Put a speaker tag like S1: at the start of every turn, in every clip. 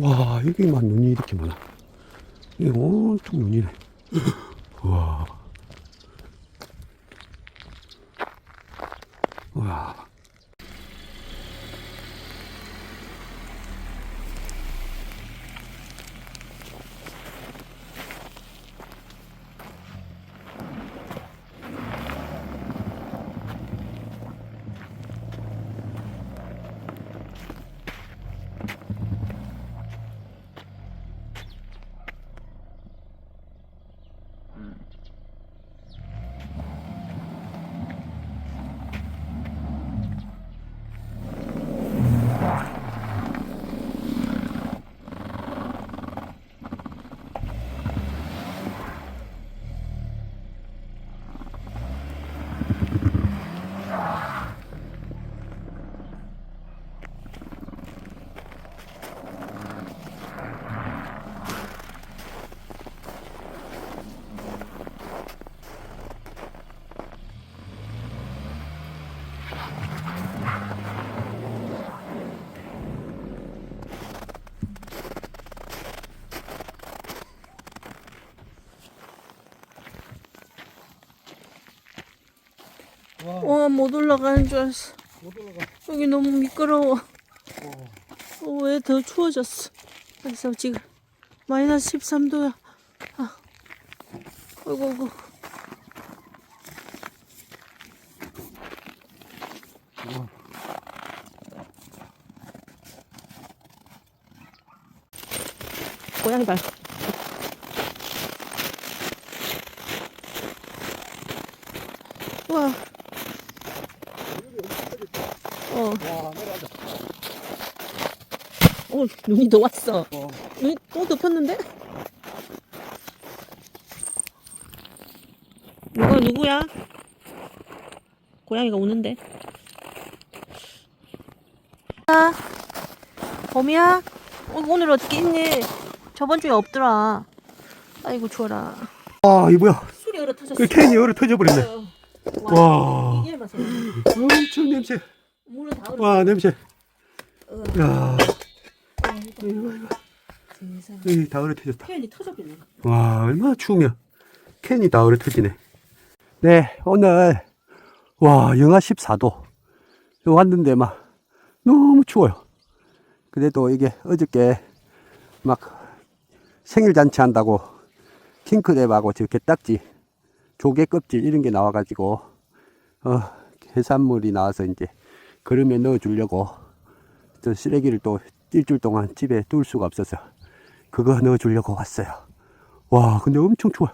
S1: 와, 여기만 눈이 이렇게 많아. 이게 온통 눈이네. 와. 와.
S2: 와, 못 올라가는 줄 알았어.
S1: 못 올라가.
S2: 여기 너무 미끄러워. 어, 왜 더 추워졌어? 그래서 지금 마이너스 13도야. 아. 어이구, 어이구. 고양이 발. 와. 어.
S1: 와, 내려가자.
S2: 어, 눈이 더 왔어.
S1: 어.
S2: 눈이 또 덮였는데? 누가 누구야? 고양이가 우는데. 아, 범이야? 어, 오늘 어떻게 있니? 저번 주에 없더라. 아이고 좋아라.
S1: 아, 이 뭐야?
S2: 술이 얼어 터졌어.
S1: 그 캔이 얼어 터져버렸네. 와.
S2: 이게.
S1: 엄청 냄새.
S2: 물은 다 얼어.
S1: 와, 냄새.
S2: 어,
S1: 야,
S2: 아
S1: 이거, 이거.
S2: 세상에.
S1: 여기 다 얼어 터졌다.
S2: 표현이 터져버리네.
S1: 와, 얼마나 추우면 캔이 다 얼어 터지네. 네, 오늘, 와, 영하 14도. 왔는데 막, 너무 추워요. 그래도 이게 어저께 막 생일 잔치 한다고 킹크랩하고 저 게딱지, 조개 껍질 이런 게 나와가지고, 어, 해산물이 나와서 이제 그릇에 넣어 주려고 또 쓰레기를 또 일주일 동안 집에 둘 수가 없어서 그거 넣어주려고 왔어요. 와, 근데 엄청 추워.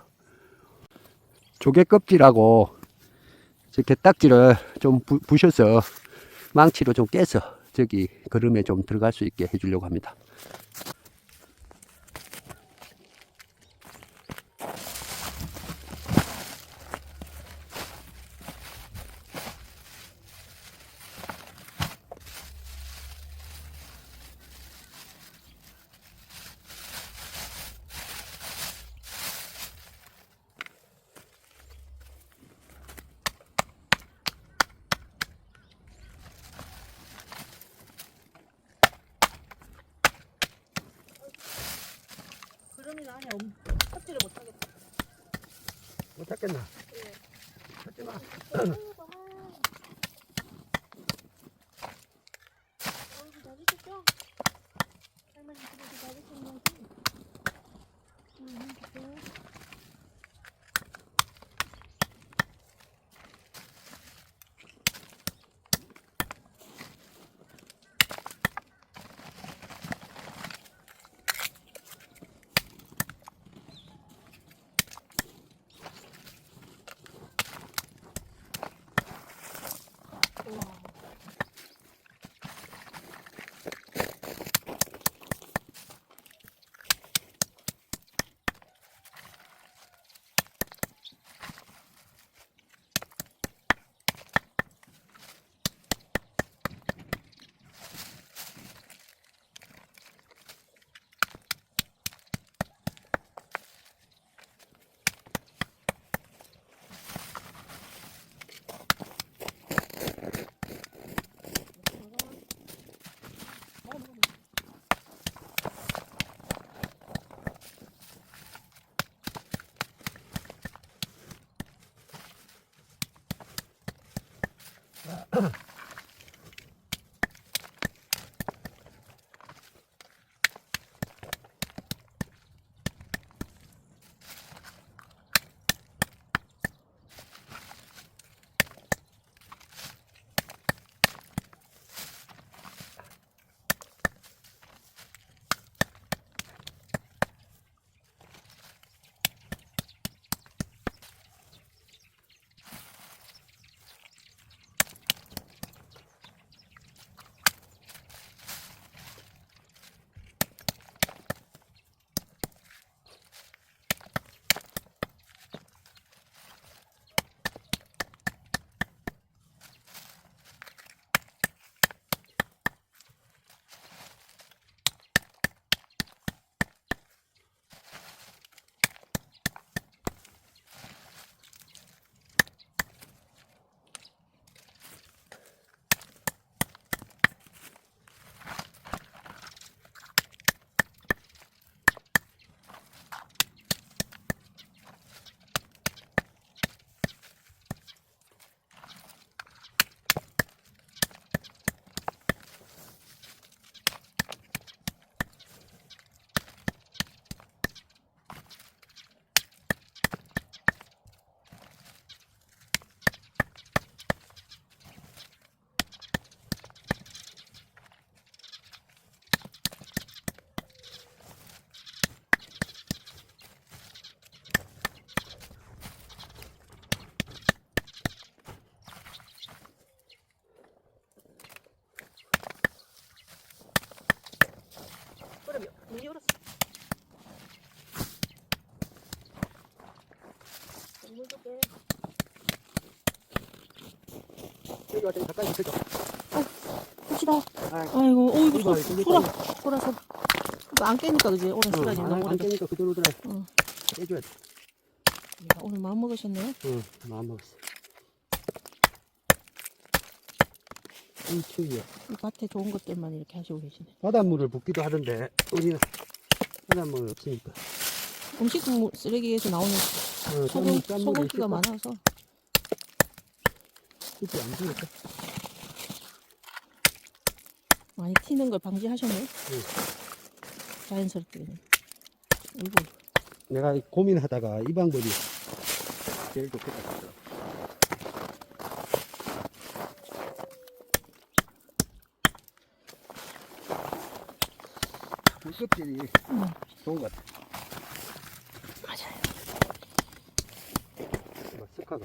S1: 조개 껍질하고 저 게딱지를 좀 부, 부셔서 망치로 좀 깨서 저기 그름에 좀 들어갈 수 있게 해주려고 합니다.
S2: 아니 엄 껍질을 못 하겠다.
S1: 못 찾겠나? 찾지 마.
S2: Huh.
S1: 여기 와서 가까이 있어줘.
S2: 봅시다.
S1: 아,
S2: 아이고, 어이구,
S1: 이거,
S2: 소,
S1: 이거,
S2: 소라, 소라, 소라. 이거 안 깨니까 그지? 오늘 쓰라지
S1: 어,
S2: 너무
S1: 안, 안
S2: 오래돼.
S1: 깨니까 그대로더라.
S2: 응.
S1: 깨줘야 돼.
S2: 야, 오늘 마음 먹으셨네.
S1: 응, 마음 먹었어. 이 추위야.
S2: 이 밭에 좋은 것들만 이렇게 하시고 계시네.
S1: 바닷물을 붓기도 하던데, 우리는 바닷물 없으니까.
S2: 음식물 쓰레기에서 나오는
S1: 어,
S2: 소금,
S1: 짠- 짠물이
S2: 소금기가
S1: 있을까?
S2: 많아서
S1: 그치, 안 되니까.
S2: 많이 튀는 걸 방지하셨네.
S1: 응.
S2: 자연스럽게 그냥. 이거
S1: 내가 고민하다가 이 방법이 제일 좋겠다 싶더라고. 물껍질이
S2: 응.
S1: 좋은 것 같아.
S2: 맞아요.
S1: 뭐 습하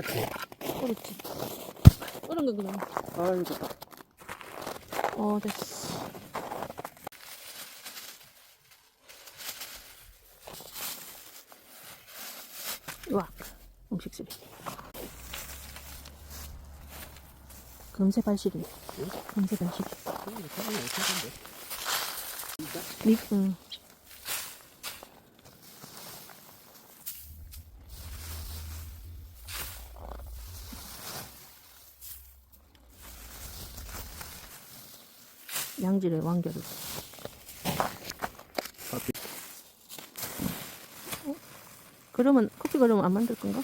S1: 어렵지.
S2: 그렇지. 그런 거 그냥.
S1: 아이고.
S2: 어, 됐어. 와, 음식 쓰레기. 금세 발실이네. 금세 발실. 미, 응. 양질의 완결을. 어? 그러면 커피 그러면 안 만들 건가?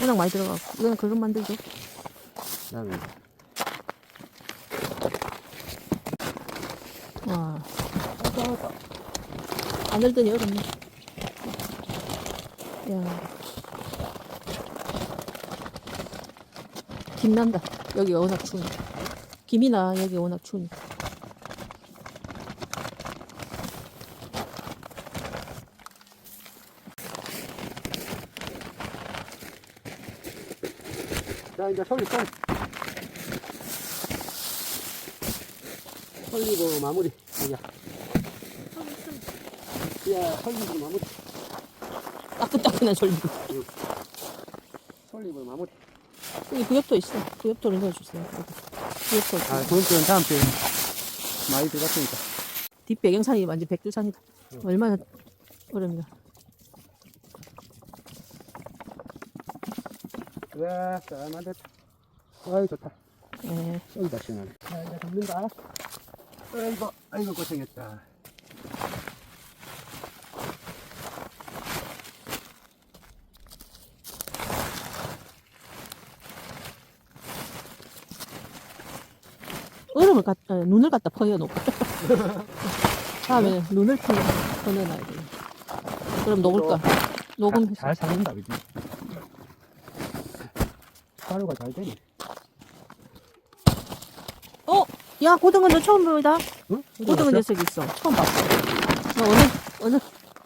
S2: 워낙 많이 들어가고 이거는 그릇 만들죠.
S1: 그다음에
S2: 와, 안 들더니 얼었네. 야, 김난다. 여기 워낙 추우니. 김이나 여기 워낙 추우니.
S1: 자 이제 솔리 sol 솔리고 마무리 여기야 야 솔리고 마무리
S2: 따끈따끈한 솔잎.
S1: 솔리고 마무리
S2: 여기 구엽도 있어. 구엽도를 넣어주세요. 여기. 있어.
S1: 아또 다음 주에 많이 들어갔으니까
S2: 뒷배경산이 완전 백두산이다. 얼마나 어렵냐.
S1: 와, 쌀만 됐다. 아이, 좋다.
S2: 예.
S1: 쏜다, 시원하네. 자, 이제 잡는다. 아이고, 아이고, 고생했다.
S2: 얼음을 갖, 어, 눈을 갖다 퍼여놓고. 다음에 눈을 퍼, 퍼내놔야 돼. 그럼 녹을까? 녹음.
S1: 잘 삶는다, 그지? 가루가 잘 되네.
S2: 어? 야, 고등어 너 처음 봅니다.
S1: 응?
S2: 고등어 녀석이 있어. 처음 봤어. 너 어느, 어느,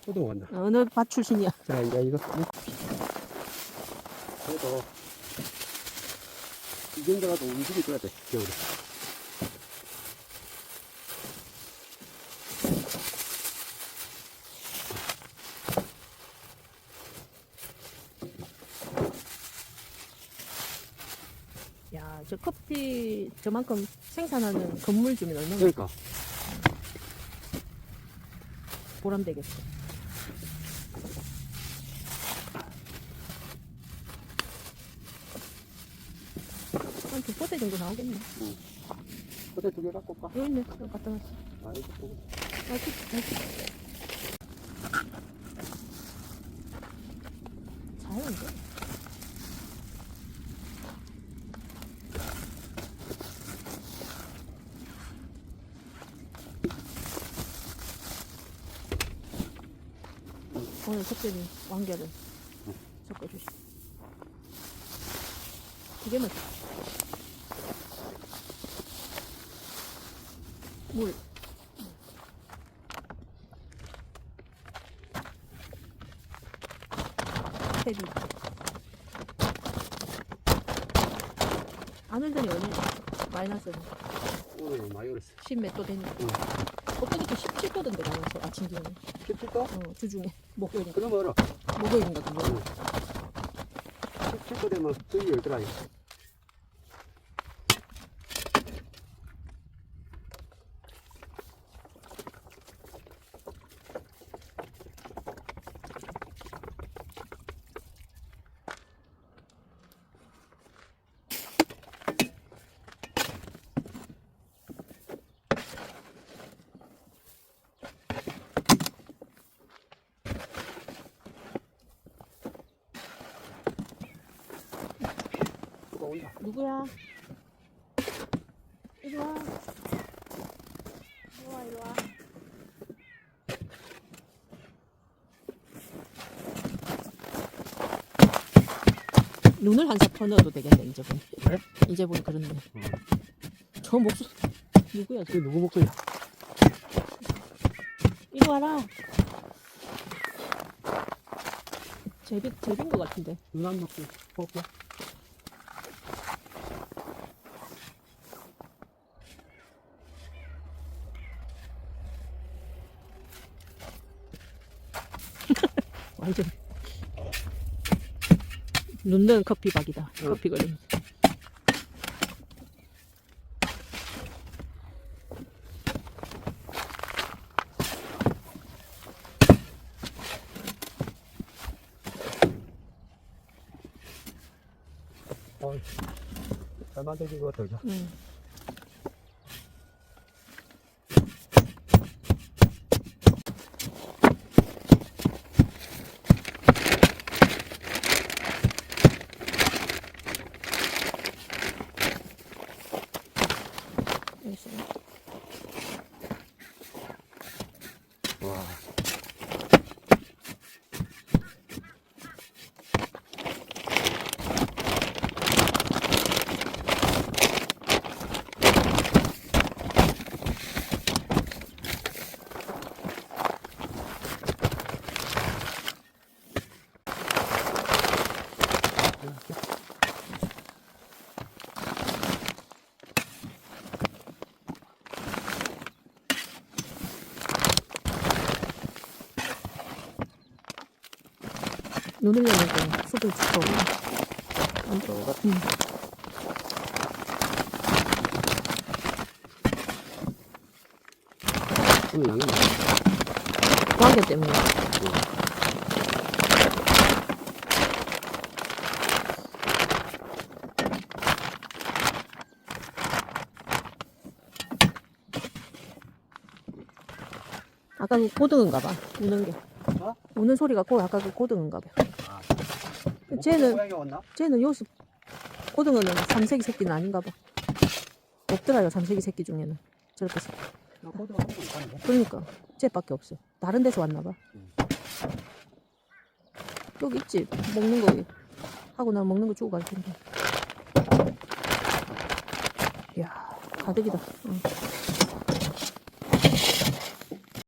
S1: 고등어 왔나?
S2: 어느 밭 출신이야?
S1: 자, 이제 이거. 그래도, 이 정도라도 움직여줘야 돼, 겨울에.
S2: 야, 저 커피 저만큼 생산하는 건물 주면 얼마나
S1: 그러니까.
S2: 보람되겠어. 한 두 포대 정도 나오겠네.
S1: 그때 두개 갖고 올까?
S2: 여기 있네. 갖다 놨어.
S1: 아이고,
S2: 아이고, 아이고. 자연인데? 오늘 특별히 왕겨를 섞어주시. 두 개만. 물. 헤비. 안 흘더니 오늘 마이너스. 10몇 도 되니까.
S1: 응.
S2: 엊그저께 17도던데 가면서 아침 기온이.
S1: 17도?
S2: 어, 주중에. 목요일인가?
S1: 그럼 얼어.
S2: 목요일인가? 금요일.
S1: 17도 되면 뜨기 열더라. 이거.
S2: 누구야? 이리 와. 이리 와, 이리 와. 눈을 한삽 넣어도 되겠네, 이제 보니.
S1: 그래?
S2: 이제 보니 그렇네.
S1: 응.
S2: 저 목소리. 누구야, 저?
S1: 그 누구 목소리야?
S2: 이리 와라. 제비, 제비인 것 같은데.
S1: 누난 목소리. 볼게.
S2: 완전. 눈는 커피박이다.
S1: 응.
S2: 커피 걸림.
S1: 어, 잘 만들긴 것 같아, 그죠?
S2: 응.
S1: 와.
S2: 눈을 내리고 속을 짚어. 안 들어가? 응.
S1: 좀 양이 많아.
S2: 광대 때문에. 아까 그 고등인가 봐. 우는 게.
S1: 어?
S2: 우는 소리가 고 아까 그 고등인가 봐. 쟤는
S1: 고양이 왔나?
S2: 쟤는 요새 고등어는 삼색이 새끼는 아닌가 봐. 없더라요 삼색이 새끼 중에는 저렇게 새-
S1: 나 고등어 한.
S2: 그러니까 쟤밖에 없어. 다른 데서 왔나 봐. 여기 있지 먹는 거 하고 나 먹는 거 주고 갈 텐데. 이야 가득이다. 응.